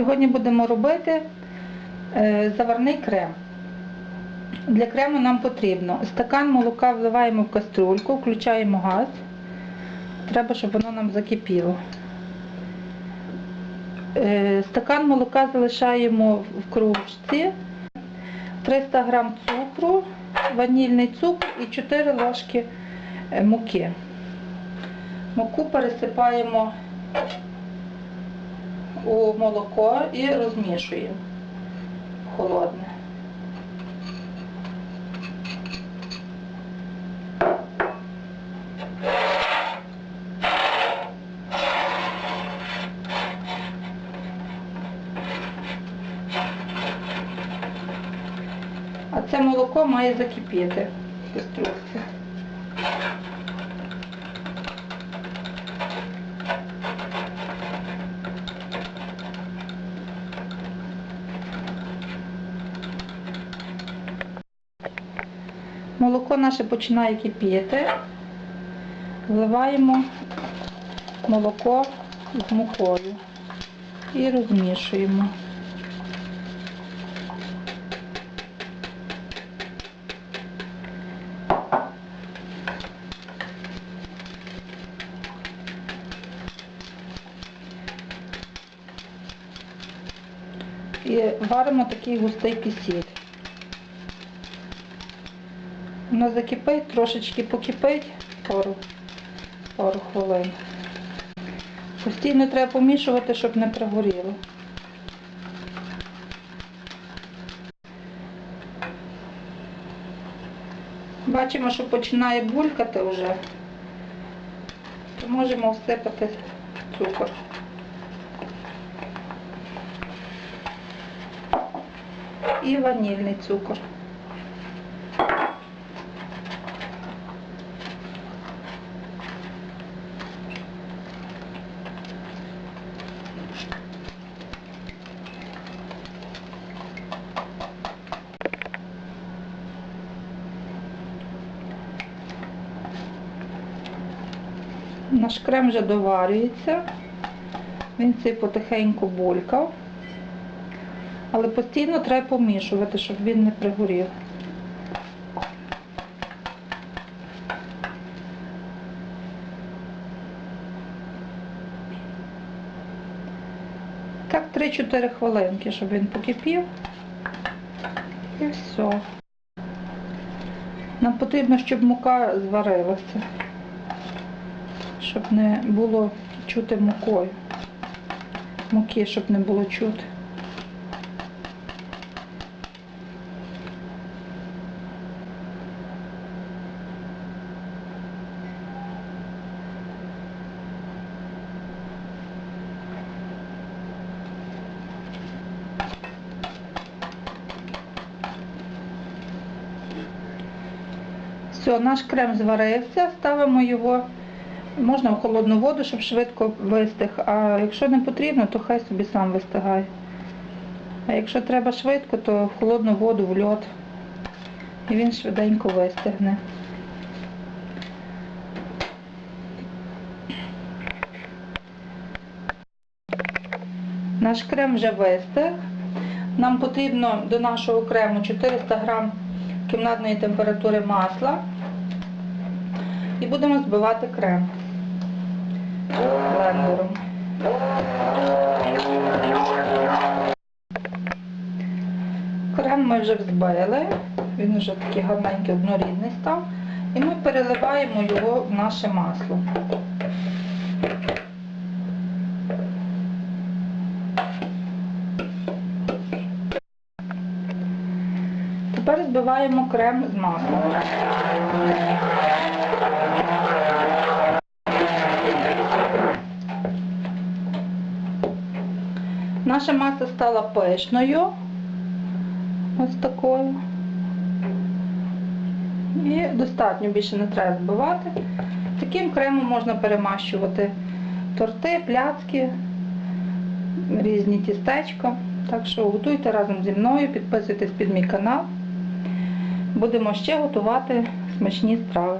Сьогодні будемо робити е, заварний крем. Для крему нам потрібно стакан молока вливаємо в каструльку, включаємо газ. Треба, щоб воно нам закипіло. Е, Стакан молока залишаємо в кружці, 300 г цукру, ванільний цукор і 4 ложки е, муки. Муку пересипаємо у молоко і розмішуємо холодне. А це молоко має закипіти в кастрюльці. Молоко наше починає кипіти. Вливаємо молоко з мукою і розмішуємо. І варимо такий густий кисіль. Воно закипить, трошечки покипить пару, пару хвилин. Постійно треба помішувати, щоб не пригоріло. Бачимо, що починає булькати вже, то можемо всипати цукор. І ванільний цукор. Наш крем вже доварюється. Він цей потихеньку булькав. Але постійно треба помішувати, щоб він не пригорів. Так 3-4 хвилинки, щоб він покипів. І все. Нам потрібно, щоб мука зварилася, щоб не було чути мукою. Муки, щоб не було чути. Все, наш крем зварився, ставимо його, можна в холодну воду, щоб швидко вистиг, а якщо не потрібно, то хай собі сам вистигає. А якщо треба швидко, то в холодну воду, в льод. І він швиденько вистигне. Наш крем вже вистиг. Нам потрібно до нашого крему 400 грам кімнатної температури масла і будемо збивати крем блендером. Крем ми вже взбили, він вже такий гарненький однорідний став. І ми переливаємо його в наше масло. Тепер збиваємо крем з маслом. Наша маса стала пишною. Ось такою. І достатньо більше не треба збивати. Таким кремом можна перемащувати торти, пляцки, різні тістечка. Так що готуйте разом зі мною, підписуйтесь під мій канал. Будемо ще готувати смачні страви.